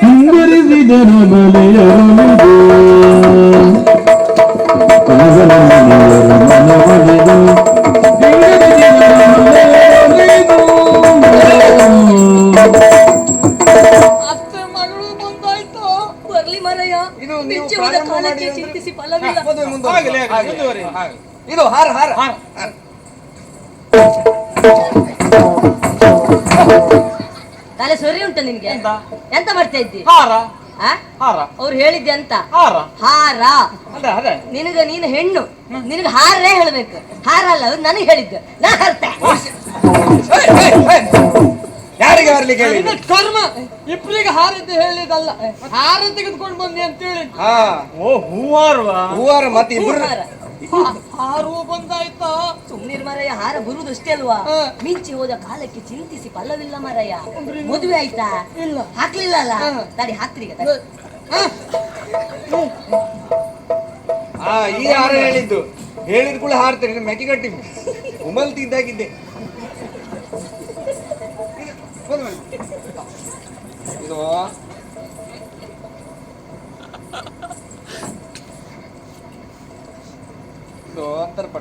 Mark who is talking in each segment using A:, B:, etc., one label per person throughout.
A: ಮುಂದುವರಿಸಿದನು ಬಲೆಯರುವುದು ಕಾದಲನಿಯರ ಮನವೊಲಿದು
B: ಇದು ನೀವು
C: ಚಿಂತಿಸಿ ಫಲವಿಲ್ಲ.
D: ಮುಂದುವರಿ.
B: ಇದು ಹಾರ ಹಾರ. ಹಾರ.
C: ತಲೆ ಸರಿ ಉಂಟ ನಿನ್ಗೆ?
D: ಎಂತ?
C: ಎಂತ ಮಾಡ್ತಾ ಇದ್ದಿ?
D: ಹಾರ? ಹಾರ.
C: ಅವ್ರು ಹೇಳಿದ್ದೆ ಅಂತ
D: ಹಾರ.
C: ಹಾರ. ನಿನಗ ನೀನು ಹೆಣ್ಣು. ನಿನಗ ಹಾರೇ ಹೇಳ್ಬೇಕು. ಹಾರ ಅಲ್ಲ ಅವ್ರು ನನಗೆ ಹೇಳಿದ್ದು. ನಾ ಹರ್ತೆ.
B: ಯಾರಿಗೆ ಬರ್ಲಿಕ್ಕೆ
D: ಕರ್ಮ. ಇಬ್ರಿಗೆ ಹಾರಿದ್ದು ಹೇಳಿದಲ್ಲ ಹಾರ ತೆಗೆದುಕೊಂಡು ಬಂದೆ ಅಂತ ಹೇಳಿ
B: ಹಾ.
D: ಓ ಹೂವಾರವಾ
B: ಹೂವಾರ ಮತ್ತೆ ಇಬ್ರು
C: ಹಾರ
D: ಹಾರುವ ಬಂದಾಯ್ತಾ?
C: ಸುಮ್ನಿರ್ ಮರಯ್ಯ ಹಾರ ಬರುವುದಷ್ಟೇ ಅಲ್ವಾ? ಮಿಂಚಿ ಹೋದ ಕಾಲಕ್ಕೆ ಚಿಂತಿಸಿ ಪಲ್ಲವಿಲ್ಲ ಮರಯ್ಯ. ಮದುವೆ ಆಯ್ತಾ?
D: ಇಲ್ಲ.
C: ಹಾಕ್ಲಿಲ್ಲ ಅಲ್ಲ. ತಡಿ ಹಾಕ್ತ್ರೀಗ ತಡಿ.
B: ಹಾ. ಈ ಹಾರ ಹೇಳಿದ್ದು. ಹೇಳಿದ ಕೂಡ ಹಾರ್ತೇನೆ ಮೆಕ್ಕಿ ಕಟ್ಟಿ ಉಮಲ್ ತಿದ್ದಾಗಿದ್ದೆ ಇದು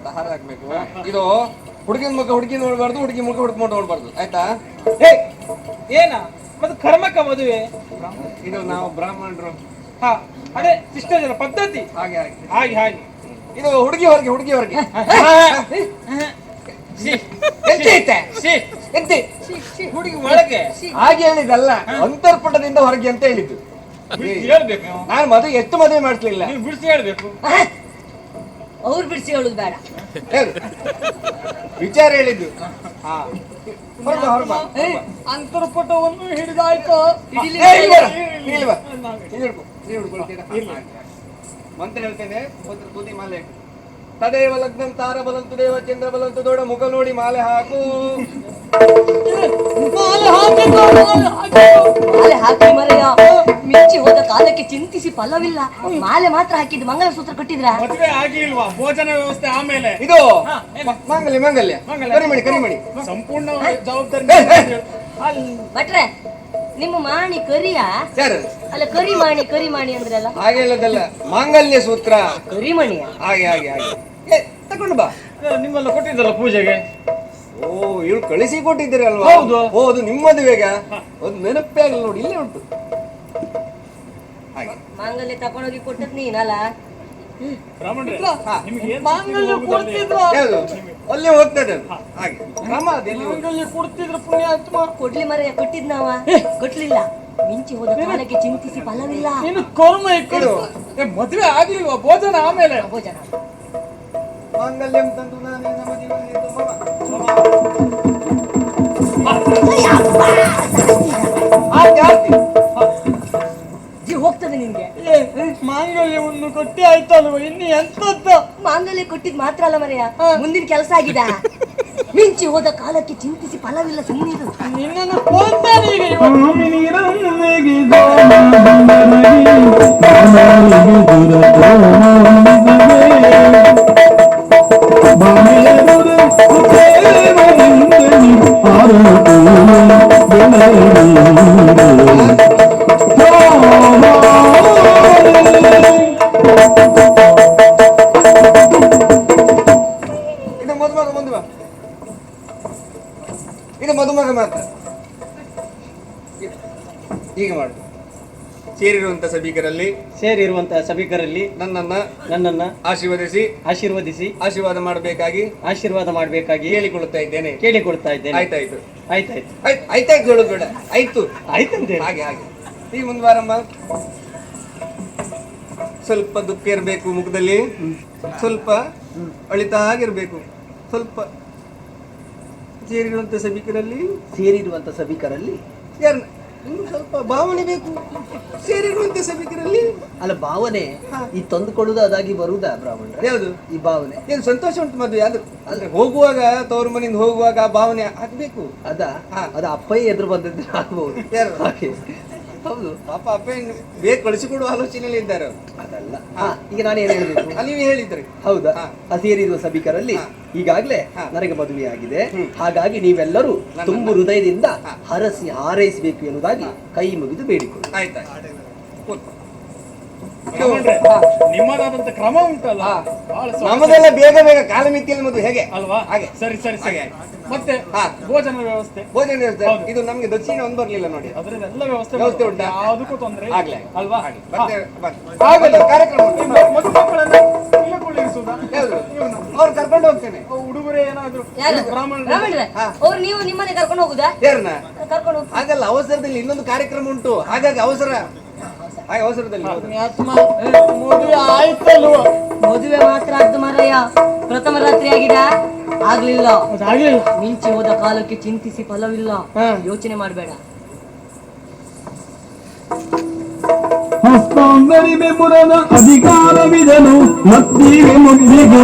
B: ಅಂತರ್ಪಟ್ಟ ಹಾರ ಹಾಕ್ಬೇಕು. ಇದು ಹುಡುಗಿನ ಮುಖ ಹುಡುಗಿ ನೋಡ್ಬಾರ್ದು ಹುಡುಗಿ ಮುಖ ಹುಡುಕ್ಕೊಂಡು ನೋಡ್ಬಾರ್ದು. ಆಯ್ತಾ?
D: ಹೇ ಏನ? ಮತ್ತೆ ಕರ್ಮಕ್ಕ ಮದುವೆ?
B: ಇದು ನಾವು ಬ್ರಾಹ್ಮಣರು.
D: ಹಾ ಅದೇ ಜನ ಪದ್ಧತಿ.
B: ಹಾಗೆ ಹಾಗೆ.
D: ಹಾಗೆ ಹಾಗೆ.
B: ಇದು ಹುಡುಗಿ ಹೊರಗೆ ಹುಡುಗಿ ಹೊರಗೆ. ಎಂತ.
D: ಹುಡುಗಿ ಒಳಗೆ.
B: ಹಾಗೆ ಹೇಳಿದಲ್ಲ ಅಂತರ್ಪಟದಿಂದ ಹೊರಗೆ ಅಂತ ಹೇಳಿದ್ದು. ನಾನು ಮದುವೆ ಎಷ್ಟು ಮದುವೆ
D: ಮಾಡ್ತಿಲ್ಲ ಬಿಡಿಸಿ ಹೇಳ್ಬೇಕು.
C: ಅವ್ರು ಬಿಡಿಸಿ ಹೇಳುದು ಬೇಡ.
B: ವಿಚಾರ ಹೇಳಿದ್ದು. ಹೊರಬ
C: ಏ,
D: ಅಂತರ್ಪಟವನ್ನು ಹಿಡಿದಾಯ್ತು?
B: ಮಂತ್ರ ಹೇಳ್ತೇನೆ. ಒಂದು ತುದಿ ಮಾಲೆ. ತದೇವ ಲಗ್ನಂ ತಾರ ಬಲಂತು ದೇವ ಚಂದ್ರ ಬಲಂತು ದೊಡ್ಡ ಮುಖ ನೋಡಿ ಮಾಲೆ ಹಾಕು
D: ಮಾಲೆ ಹಾಕಿ. ಮಾಲೆ
C: ಹಾಕಿ ಮರೆಯ. ಮಿಂಚಿ ಹೋದ ಕಾಲಕ್ಕೆ ಚಿಂತಿಸಿ ಫಲವಿಲ್ಲ. ಮಾಲೆ ಮಾತ್ರ ಹಾಕಿದ್ದು ಮಂಗಲಸೂತ್ರ ಕಟ್ಟಿದ್ರ?
D: ಮದುವೆ ಆಗಿಲ್ವಾ? ಭೋಜನ ವ್ಯವಸ್ಥೆ ಆಮೇಲೆ.
B: ಇದು
D: ಹಾ,
B: ಮಂಗಲ್ಯ ಮಾಂಗಲ್ಯ. ಕರಿಮಣಿ ಕರಿಮಣಿ
D: ಸಂಪೂರ್ಣ ಜವಾಬ್ದಾರಿ
C: ಭಟ್ರೆ ನಿಮ್ಮ ಮಾಣಿ ಕರಿಯ?
B: ಸರ್
C: ಅಲ್ಲ ಕರಿ ಮಾಣಿ ಕರಿ ಮಾಣಿ ಅಂದ್ರಲ್ಲ.
B: ಹಾಗೆ ಹೇಳೋದಲ್ಲ ಮಾಂಗಲ್ಯ ಸೂತ್ರ.
C: ಕರಿಮಣಿ
B: ಹಾಗೆ ಹಾಗೆ ಹಾಗೆ. ಏ ತಗೊಂಡು ಬಾ.
D: ನಿಮ್ಮೆಲ್ಲ ಕೊಟ್ಟಿದ್ದಲ್ಲ ಪೂಜೆಗೆ?
B: ಓ ಇವಳು ಕಳಿಸಿ ಕೊಟ್ಟಿದ್ದೀರಲ್ವಾ?
D: ಹೌದು.
B: ಹೌದು ನಿಮ್ಮ ಮದುವೆಗ? ಒಂದು ನೆನಪೇ ಆಗಲ್ಲ ನೋಡಿ ಇಲ್ಲೇ ಉಂಟು. ಹಾಗೆ.
C: ಮಾಂಗಲ್ಯ ತಕೊಂಡೋಗಿ ಕೊಟ್ಟದ್ ನೀನಲ್ಲ?
D: ಬ್ರಾಹ್ಮಣರೇ
B: ಹಾ.
D: ನಿಮ್ಗೆ ಏನ್ ಮಾಂಗಲ್ಯ ಕೊಡ್ತಿದ್ರು
B: ಅಲ್ಲಿ ಹೋಗ್ತದೆ ಅದು ಹಾಗೆ. ಕ್ರಮ ಅದು ಎಲ್ಲಿ ಹೋಗ್ತದೆ?
D: ಮಾಂಗಲ್ಯ ಕೊಡ್ತಿದ್ರು ಪುಣ್ಯಾತ್ಮ
C: ಕೊಡ್ಲಿ ಮರ ಕೊಟ್ಟಿದ್ ನಾವ? ಕೊಟ್ಲಿಲ್ಲ. ಮಿಂಚಿ ಹೋದ ಕಾಲಕ್ಕೆ ಚಿಂತಿಸಿ ಫಲವಿಲ್ಲ.
D: ನೀನು ಕರ್ಮ ಇಕ್ಕಡು ಏ, ಮದುವೆ ಆಗಿಲ್ವಾ ಭೋಜನ ಆಮೇಲೆ?
C: ಭೋಜನ.
B: ಮಾಂಗಲ್ಯಂ ತಂದು ನಾನೇ ನಮ್ಮ ಜೀವನದಲ್ಲಿ ಮಮ ಆರ್ತಿ ಆರ್ತಿ
D: ಮಾಂಗಲ್ಯವನ್ನು ಕೊಟ್ಟಿ ಆಯ್ತಲ್ವ ಇನ್ನು ಎಂತದ್ದ?
C: ಮಾಂಗಲ್ಯ ಕೊಟ್ಟಿದ್ ಮಾತ್ರ ಅಲ್ಲ ಮರೆಯ ಮುಂದಿನ ಕೆಲಸ ಆಗಿದೆ. ಮಿಂಚಿ ಹೋದ ಕಾಲಕ್ಕೆ ಚಿಂತಿಸಿ ಫಲವಿಲ್ಲ ಸುಮ್ಮನಿರು
D: ನಿನ್ನನ್ನು ಕೊಲ್ತಾನೆ ಈಗ ಇವ.
A: ಸ್ವಾಮಿನಿರನ್ನೆಗೆ
B: ಹೀಗೆ ಮಾಡು. ಸೇರಿರುವಂತಹ ಸಭಿಕರಲ್ಲಿ
E: ಸೇರಿರುವಂತಹ ಸಭಿಕರಲ್ಲಿ
B: ನನ್ನನ್ನ
E: ನನ್ನನ್ನ
B: ಆಶೀರ್ವದಿಸಿ
E: ಆಶೀರ್ವದಿಸಿ
B: ಆಶೀರ್ವಾದ ಮಾಡಬೇಕಾಗಿ
E: ಆಶೀರ್ವಾದ ಮಾಡಬೇಕಾಗಿ
B: ಕೇಳಿಕೊಳ್ಳುತ್ತಾ ಇದ್ದೇನೆ.
E: ಕೇಳಿಕೊಳ್ತಾ ಇದ್ದೇನೆ.
B: ಆಯ್ತಾಯ್ತು.
E: ಆಯ್ತಾಯ್ತು.
B: ಆಯ್ತು ಆಯ್ತಾಯ್ತು ಹೇಳು ಬೇಡ. ಆಯ್ತು.
E: ಆಯ್ತಂತೆ.
B: ಹಾಗೆ ಹಾಗೆ. ಈ ಮುಂದ್ವಾರಮ್ಮ ಸ್ವಲ್ಪ ದುಃಖ ಇರಬೇಕು ಮುಖದಲ್ಲಿ. ಸ್ವಲ್ಪ ಅಳಿತ ಆಗಿರಬೇಕು. ಸ್ವಲ್ಪ ಸೇರಿರುವಂತ ಸಭಿಕರಲ್ಲಿ.
E: ಸೇರಿರುವಂತ ಸಭಿಕರಲ್ಲಿ
B: ಯಾರು ಸ್ವಲ್ಪ ಭಾವನೆ ಬೇಕು. ಸೇರಿರುವಂತೆ ಸಭಿಕರಲ್ಲಿ.
E: ಅಲ್ಲ ಭಾವನೆ ಈ ತಂದುಕೊಳ್ಳುವುದು ಅದಾಗಿ ಬರುವುದಾ ಬ್ರಾಹ್ಮಣರ?
B: ಯಾವುದು?
E: ಈ ಭಾವನೆ.
B: ಏನು ಸಂತೋಷ ಉಂಟು ಮದುವೆ? ಅದು ಅಂದ್ರೆ ಹೋಗುವಾಗ ತವರು ಮನೆಯಿಂದ ಹೋಗುವಾಗ ಆ ಭಾವನೆ ಆಗ್ಬೇಕು.
E: ಅದ?
B: ಹಾ.
E: ಅದ ಅಪ್ಪಯ್ಯ ಎದುರು ಬಂದಿದ್ರೆ ಆಗ್ಬಹುದು
B: ಯಾರು?
E: ಹಾಗೆ. ಹೌದು
B: ಪಾಪ ಅಪ್ಪ ಇನ್ನು ಬೇಗ ಕಳಿಸಿಕೊಡುವ ಆಲೋಚನೆಯಲ್ಲಿ ಇದ್ದಾರೆ ಅವರು
E: ಅದಲ್ಲ ಹಾ ಈಗ ನಾನು ಏನ್ ಹೇಳಬೇಕು
B: ಆ, ನೀವು ಹೇಳಿದ್ರಿ
E: ಹೌದಾ
B: ಹಾ.
E: ಆ ಸೇರಿರುವ ಸಭಿಕರಲ್ಲಿ
B: ಹಾ.
E: ಈಗಾಗ್ಲೇ
B: ಹಾ.
E: ನನಗೆ ಮದುವೆ ಆಗಿದೆ
B: ಹ್ಮ್.
E: ಹಾಗಾಗಿ ನೀವೆಲ್ಲರೂ
B: ನನ್ನ-
E: ತುಂಬು ಹೃದಯದಿಂದ
B: ಹಾ.
E: ಹರಸಿ ಹಾರೈಸಬೇಕು ಎನ್ನುವುದಾಗಿ ಕೈ ಮುಗಿದು ಬೇಡಿಕೊಳ್ಳಿ
D: ಆಯ್ತಾ. ನಿಮ್ಮದಾದಂತ ಕ್ರಮ ಉಂಟಲ್ಲ.
B: ನಮ್ಮದೆಲ್ಲ ಬೇಗ ಬೇಗ ಕಾಲಮಿತಿ ಮದುವೆ ಹೇಗೆ?
D: ಅಲ್ವಾ?
B: ಹಾಗೆ.
D: ಸರಿ ಸರಿ ಸರಿ.
B: ಹಾಗೆ.
D: ಮತ್ತೆ
B: ಹಾ.
D: ಭೋಜನ ವ್ಯವಸ್ಥೆ?
B: ಭೋಜನ ವ್ಯವಸ್ಥೆ. ಇದು ನಮ್ಗೆ ದಕ್ಷಿಣ ಒಂದು ಬರ್ಲಿಲ್ಲ ನೋಡಿ.
D: ಎಲ್ಲ ವ್ಯವಸ್ಥೆ
B: ವ್ಯವಸ್ಥೆ ಉಂಟು?
D: ಯಾವುದಕ್ಕೂ ತೊಂದ್ರೆ.
B: ಆಗ್ಲೇ.
D: ಅಲ್ವಾ?
B: ಮತ್ತೆ
D: ಹಾ.
B: ಕಾರ್ಯಕ್ರಮ? ಅವ್ರು ಕರ್ಕೊಂಡು ಹೋಗ್ತೇನೆ.
D: ಹುಡುಗರೇ ಉಡುಗೊರೆ ಏನಾದ್ರು
C: ಅವ್ರು ನೀವು ನಿಮ್ಮನೆ ಕರ್ಕೊಂಡು ಹೋಗುದಾ? ಕರ್ಕೊಂಡು ಹೋಗಿ
B: ಹಾಗಲ್ಲ ಅವಸರದಲ್ಲಿ ಇನ್ನೊಂದು ಕಾರ್ಯಕ್ರಮ ಉಂಟು. ಹಾಗಾಗಿ ಅವಸರ ಹಾಗೆ ಅವಸರದಲ್ಲಿ
F: ಮದುವೆ ಆಯ್ತಲ್ವ?
C: ಮದುವೆ ಮಾತ್ರ ಆದ್ದು ಮಾರಯ್ಯ. ಪ್ರಥಮ ರಾತ್ರಿ ಆಗಿದ. ಆಗ್ಲಿಲ್ಲ.
F: ಅದಾಗ್ಲಿಲ್ಲ
C: ಮಿಂಚಿ ಹೋದ ಕಾಲಕ್ಕೆ ಚಿಂತಿಸಿ ಫಲವಿಲ್ಲ.
F: ಹಾ.
C: ಯೋಚನೆ ಮಾಡಬೇಡ.
A: ಹಸ್ತಾಂತರಿವೆ ಪುರದ ಅಧಿಕಾರವಿದನು ಮತ್ತಿಗೆ ಮುಗ್ಧಿಗೆ